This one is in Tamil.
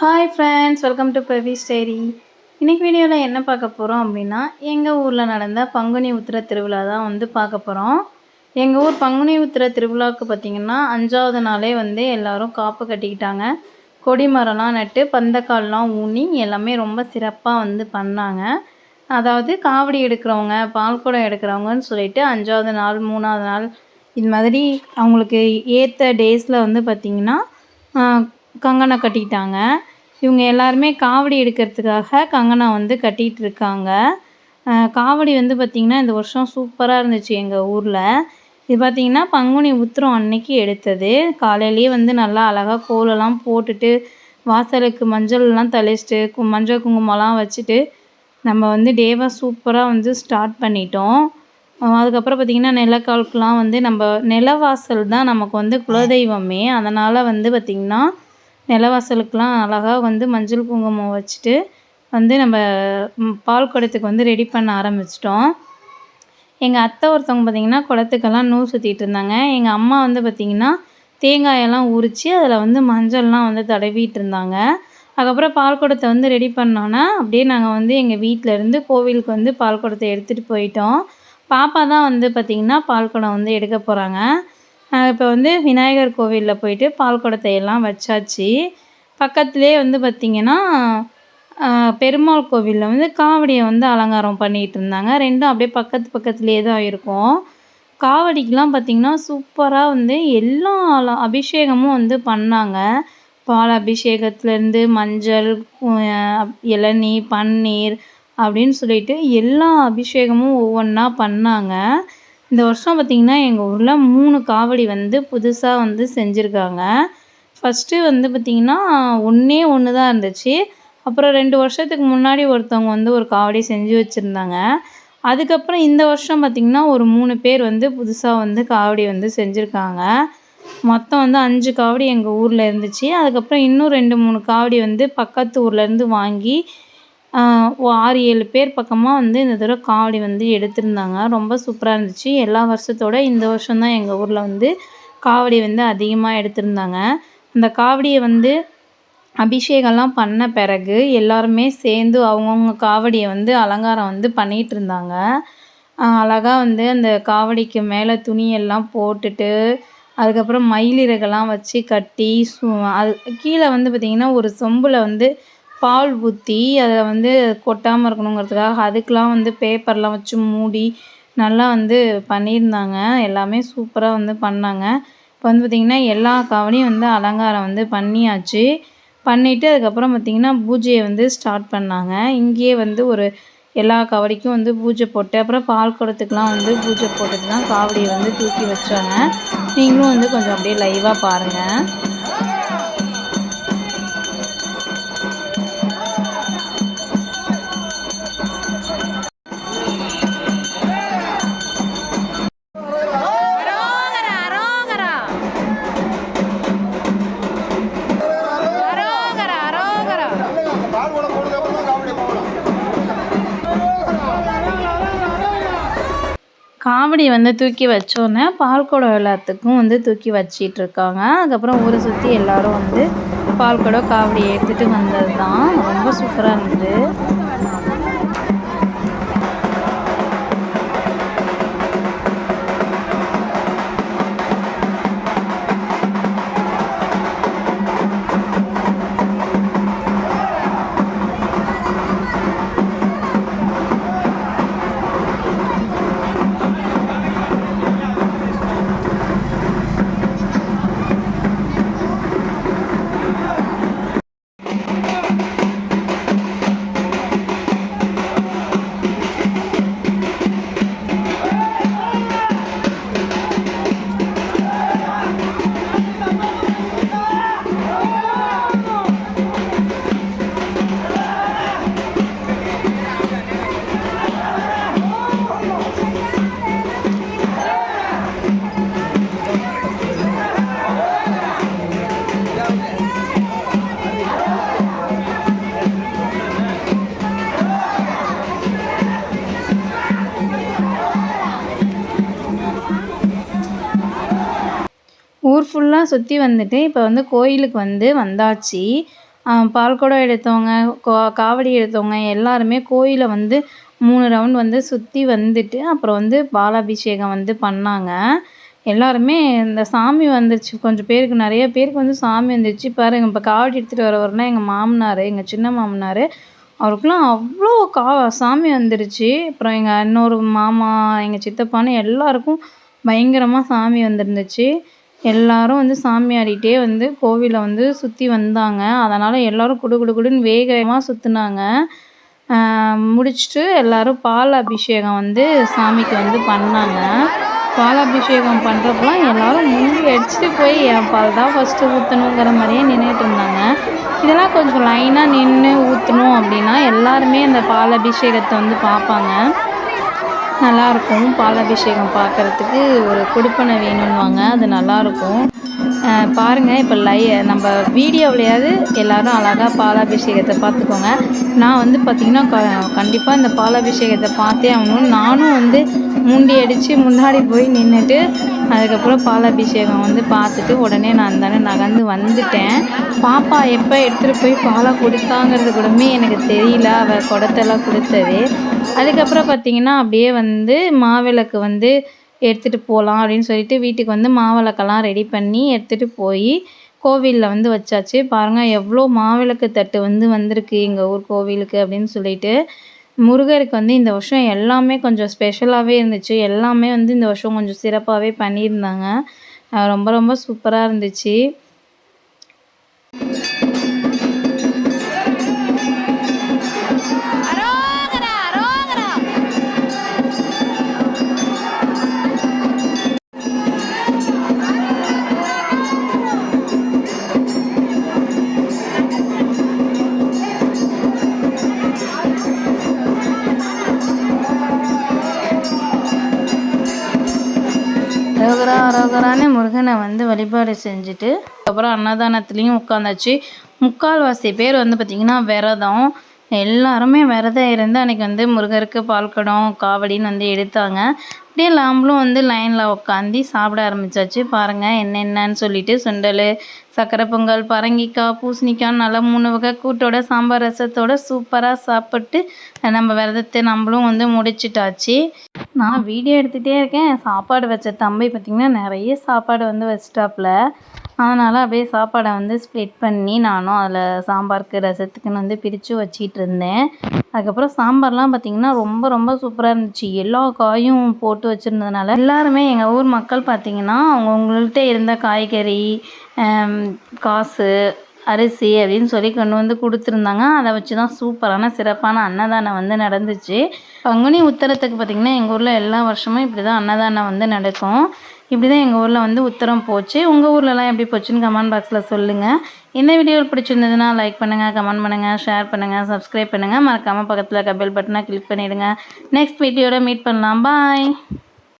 ஹாய் ஃப்ரெண்ட்ஸ் வெல்கம் டு பிரவி ஸ்டேரி இன்றைக்கி வீடியோவில் என்ன பார்க்க போகிறோம் அப்படின்னா எங்கள் ஊரில் நடந்த பங்குனி உத்திர திருவிழா தான் வந்து பார்க்க போகிறோம் எங்கள் ஊர் பங்குனி உத்திர திருவிழாவுக்கு பார்த்திங்கன்னா அஞ்சாவது நாளே வந்து எல்லோரும் காப்பு கட்டிக்கிட்டாங்க. கொடி மரம்லாம் நட்டு பந்தக்கால்லாம் ஊனி எல்லாமே ரொம்ப சிறப்பாக வந்து பண்ணாங்க. அதாவது காவடி எடுக்கிறவங்க பால் குடம் எடுக்கிறவங்கன்னு சொல்லிட்டு அஞ்சாவது நாள் மூணாவது நாள் இது மாதிரி அவங்களுக்கு ஏற்ற டேஸில் வந்து பார்த்திங்கன்னா கங்கணம் கட்டிக்கிட்டாங்க. இவங்க எல்லாருமே காவடி எடுக்கிறதுக்காக கங்கனா வந்து கட்டிகிட்டு இருக்காங்க காவடி வந்து பார்த்திங்கன்னா இந்த வருஷம் சூப்பராக இருந்துச்சு எங்கள் ஊரில். இது பார்த்திங்கன்னா பங்குனி உத்திரம் அன்னைக்கு எடுத்தது. காலையிலேயே வந்து நல்லா அழகாக கோலெல்லாம் போட்டுட்டு வாசலுக்கு மஞ்சள்லாம் தெளிச்சிட்டு கு மஞ்சள் குங்குமம்லாம் வச்சுட்டு நம்ம வந்து டேவாக சூப்பராக வந்து ஸ்டார்ட் பண்ணிட்டோம். அதுக்கப்புறம் பார்த்திங்கன்னா நிலக்காலுக்குலாம் வந்து நம்ம நிலவாசல் தான் நமக்கு வந்து குலதெய்வமே. அதனால் வந்து பார்த்திங்கன்னா நிலவாசலுக்கெலாம் அழகாக வந்து மஞ்சள் குங்குமம் வச்சுட்டு வந்து நம்ம பால் குடத்துக்கு வந்து ரெடி பண்ண ஆரம்பிச்சிட்டோம். எங்கள் அத்தை ஒருத்தவங்க பார்த்திங்கன்னா குளத்துக்கெல்லாம் நூல் சுற்றிட்டு இருந்தாங்க. எங்கள் அம்மா வந்து பார்த்திங்கன்னா தேங்காயெல்லாம் உரித்து அதில் வந்து மஞ்சள்லாம் வந்து தடவிட்டு இருந்தாங்க. அதுக்கப்புறம் பால் குடத்தை வந்து ரெடி பண்ணோன்னா அப்படியே நாங்கள் வந்து எங்கள் வீட்டிலேருந்து கோவிலுக்கு வந்து பால் குடத்தை எடுத்துகிட்டு போயிட்டோம். பாப்பா தான் வந்து பார்த்திங்கன்னா பால் குடம் வந்து எடுக்க போகிறாங்க இப்போ வந்து விநாயகர் கோவிலில் போயிட்டு பால் குடத்தை எல்லாம் வச்சாச்சு. பக்கத்துலேயே வந்து பார்த்திங்கன்னா பெருமாள் கோவிலில் வந்து காவடியை வந்து அலங்காரம் பண்ணிகிட்டு இருந்தாங்க. ரெண்டும் அப்படியே பக்கத்து பக்கத்துலேயே தான் இருக்கும். காவடிக்கெலாம் பார்த்திங்கன்னா சூப்பராக வந்து எல்லா அபிஷேகமும் வந்து பண்ணாங்க. பால் அபிஷேகத்துலேருந்து மஞ்சள் இளநீ பன்னீர் அப்படின்னு சொல்லிட்டு எல்லா அபிஷேகமும் ஒவ்வொன்றா பண்ணாங்க. இந்த வருஷம் பார்த்திங்கன்னா எங்கள் ஊரில் மூணு காவடி வந்து புதுசாக வந்து செஞ்சுருக்காங்க. ஃபஸ்ட்டு வந்து பார்த்திங்கன்னா ஒன்றே ஒன்று தான் இருந்துச்சு. அப்புறம் ரெண்டு வருஷத்துக்கு முன்னாடி ஒருத்தவங்க வந்து ஒரு காவடி செஞ்சு வச்சுருந்தாங்க. அதுக்கப்புறம் இந்த வருஷம் பார்த்திங்கன்னா ஒரு மூணு பேர் வந்து புதுசாக வந்து காவடி வந்து செஞ்சுருக்காங்க. மொத்தம் வந்து அஞ்சு காவடி எங்கள் ஊரில் இருந்துச்சு. அதுக்கப்புறம் இன்னும் ரெண்டு மூணு காவடி வந்து பக்கத்து ஊர்லேருந்து வாங்கி ஆறு ஏழு பேர் பக்கமாக வந்து இந்த தடவை காவடி வந்து எடுத்திருந்தாங்க. ரொம்ப சூப்பராக இருந்துச்சு. எல்லா வருஷத்தோட இந்த வருஷம்தான் எங்கள் ஊரில் வந்து காவடி வந்து அதிகமாக எடுத்திருந்தாங்க. அந்த காவடியை வந்து அபிஷேகம்லாம் பண்ண பிறகு எல்லாருமே சேர்ந்து அவங்கவுங்க காவடியை வந்து அலங்காரம் வந்து பண்ணிகிட்டு இருந்தாங்க. அழகாக வந்து அந்த காவடிக்கு மேலே துணியெல்லாம் போட்டுட்டு அதுக்கப்புறம் மயிலிறகெல்லாம் வச்சு கட்டி சு அது கீழே வந்து பார்த்திங்கன்னா ஒரு சொம்பில் வந்து பால் ஊற்றி அதை வந்து கொட்டாமல் இருக்கணுங்கிறதுக்காக அதுக்கெலாம் வந்து பேப்பர்லாம் வச்சு மூடி நல்லா வந்து பண்ணியிருந்தாங்க. எல்லாமே சூப்பராக வந்து பண்ணாங்க. இப்போ வந்து பார்த்திங்கன்னா எல்லா காவடியும் வந்து அலங்காரம் வந்து பண்ணியாச்சு. பண்ணிவிட்டு அதுக்கப்புறம் பார்த்திங்கன்னா பூஜையை வந்து ஸ்டார்ட் பண்ணாங்க. இங்கேயே வந்து ஒரு எல்லா காவடிக்கும் வந்து பூஜை போட்டு அப்புறம் பால் குடத்துக்குலாம் வந்து பூஜை போட்டுட்டு தான் காவடியை வந்து தூக்கி வச்சாங்க. நீங்களும் வந்து கொஞ்சம் அப்படியே லைவாக பாருங்கள் காவடி வந்து தூக்கி வச்சோன்னே பால்குடம் எல்லாத்துக்கும் வந்து தூக்கி வச்சிட்டு இருக்காங்க அதுக்கப்புறம் ஊரை சுற்றி எல்லாரும் வந்து பால்குடம் காவடி ஏற்றுட்டு வந்தது தான் ரொம்ப சூப்பராக இருந்தது. ஊர் ஃபுல்லாக சுற்றி வந்துட்டு இப்போ வந்து கோயிலுக்கு வந்து வந்தாச்சு. பால்குடம் எடுத்தவங்க கோ காவடி எடுத்தவங்க எல்லாருமே கோயிலை வந்து மூணு ரவுண்ட் வந்து சுற்றி வந்துட்டு அப்புறம் வந்து பாலாபிஷேகம் வந்து பண்ணாங்க. எல்லாருமே இந்த சாமி வந்துருச்சு. கொஞ்சம் பேருக்கு நிறைய பேருக்கு வந்து சாமி வந்துருச்சு. பாருங்க இப்போ காவடி எடுத்துகிட்டு வரவர்னா எங்கள் மாமனார் எங்கள் சின்ன மாமனார் அவருக்குலாம் அவ்வளோ கா சாமி வந்துருச்சு. அப்புறம் எங்கள் இன்னொரு மாமா எங்கள் சித்தப்பான்னு எல்லாருக்கும் பயங்கரமாக சாமி வந்துருந்துச்சு. எல்லாரும் வந்து சாமி ஆடிட்டே வந்து கோவிலை வந்து சுற்றி வந்தாங்க. அதனால் எல்லோரும் குடு குடு குடுன்னு வேகமாக சுற்றுனாங்க முடிச்சுட்டு எல்லோரும் பால் அபிஷேகம் வந்து சாமிக்கு வந்து பண்ணாங்க. பால் அபிஷேகம் எல்லோரும் முந்தி அடிச்சுட்டு போய் என் பால் தான் ஃபஸ்ட்டு ஊற்றணுங்கிற மாதிரியே நின்றுட்டு இருந்தாங்க. இதெல்லாம் கொஞ்சம் லைனாக நின்று ஊற்றணும் அப்படின்னா எல்லாருமே அந்த பால் அபிஷேகத்தை வந்து பார்ப்பாங்க. நல்லாயிருக்கும் பாலாபிஷேகம் பார்க்குறதுக்கு ஒரு கொடுப்பனை வேணும்வாங்க அது நல்லாயிருக்கும். பாருங்கள் இப்போ லை நம்ம வீடியோவிலையாவது எல்லோரும் அழகாக பாலாபிஷேகத்தை பார்த்துக்கோங்க. நான் வந்து பார்த்திங்கன்னா க கண்டிப்பாக இந்த பாலாபிஷேகத்தை பார்த்தே ஆகணும் நானும் வந்து முண்டி அடித்து முன்னாடி போய் நின்றுட்டு அதுக்கப்புறம் பாலாபிஷேகம் வந்து பார்த்துட்டு உடனே நான் தானே நகர்ந்து வந்துட்டேன். பாப்பா எப்போ எடுத்துகிட்டு போய் பாலை கொடுத்தாங்கிறது கூடமே எனக்கு தெரியல. அவள் குடத்தெல்லாம் கொடுத்தது. அதுக்கப்புறம் பார்த்திங்கன்னா அப்படியே வந்து மாவிளக்கு வந்து எடுத்துகிட்டு போகலாம் அப்படின்னு சொல்லிட்டு வீட்டுக்கு வந்து மாவிளக்கெல்லாம் ரெடி பண்ணி எடுத்துகிட்டு போய் கோவிலில் வந்து வச்சாச்சு. பாருங்கள் எவ்வளோ மாவிளக்கு தட்டு வந்து வந்திருக்கு எங்கள் ஊர் கோவிலுக்கு அப்படின்னு சொல்லிட்டு. முருகருக்கு வந்து இந்த வருஷம் எல்லாமே கொஞ்சம் ஸ்பெஷலாகவே இருந்துச்சு. எல்லாமே வந்து இந்த வருஷம் கொஞ்சம் சிறப்பாகவே பண்ணியிருந்தாங்க. ரொம்ப ரொம்ப சூப்பராக இருந்துச்சு. அரோகரா முருகனை வந்து வழிபாடு செஞ்சுட்டு அப்புறம் அன்னதானத்துலேயும் உட்காந்தாச்சு. முக்கால்வாசி பேர் வந்து பார்த்திங்கன்னா விரதம். எல்லாருமே விரதம் இருந்து அன்றைக்கி வந்து முருகருக்கு பால்கடம் காவடின்னு வந்து எடுத்தாங்க. அப்படியே நாமளும் வந்து லைனில் உட்காந்து சாப்பிட ஆரம்பித்தாச்சு பாருங்கள் என்னென்னு சொல்லிட்டு சுண்டல் சக்கரை பொங்கல் பரங்கிக்காய் பூசணிக்காய் நல்லா மூணு வகை கூட்டோட சாம்பார் ரசத்தோட சூப்பராக சாப்பிட்டு நம்ம விரதத்தை நம்மளும் வந்து முடிச்சிட்டாச்சு. நான் வீடியோ எடுத்துகிட்டே இருக்கேன். சாப்பாடு வச்ச தம்பி பார்த்திங்கன்னா நிறைய சாப்பாடு வந்து வச்சிட்டாப்புல. அதனால் அப்படியே சாப்பாடை வந்து ஸ்ப்ளிட் பண்ணி நானும் அதில் சாம்பாருக்கு ரசத்துக்குன்னு வந்து பிரித்து வச்சிட்டு இருந்தேன். அதுக்கப்புறம் சாம்பார்லாம் பார்த்திங்கன்னா ரொம்ப ரொம்ப சூப்பராக இருந்துச்சு. எல்லா காயும் போட்டு வச்சுருந்ததுனால எல்லாருமே எங்கள் ஊர் மக்கள் பார்த்திங்கன்னா அவங்கவுங்கள்ட்ட இருந்த காய்கறி காசு அரிசி அப்படின்னு சொல்லி கொண்டு வந்து கொடுத்துருந்தாங்க. அதை வச்சு தான் சூப்பரான சிறப்பான அன்னதானம் வந்து நடந்துச்சு. பங்குனி உத்தரத்துக்கு பார்த்திங்கன்னா எங்கள் ஊரில் எல்லா வருஷமும் இப்படி தான் அன்னதானம் வந்து நடக்கும். இப்படி தான் எங்கள் ஊரில் வந்து உத்தரம் போச்சு. உங்கள் ஊர்லலாம் எப்படி போச்சுன்னு கமெண்ட் பாக்ஸில் சொல்லுங்கள் இந்த வீடியோ பிடிச்சிருந்ததுன்னா லைக் பண்ணுங்கள் கமெண்ட் பண்ணுங்கள் ஷேர் பண்ணுங்கள் சப்ஸ்கிரைப் பண்ணுங்கள் மறக்காமல் பக்கத்தில் கபெல் பட்டனை கிளிக் பண்ணிவிடுங்க நெக்ஸ்ட் வீடியோட மீட் பண்ணலாம். பாய்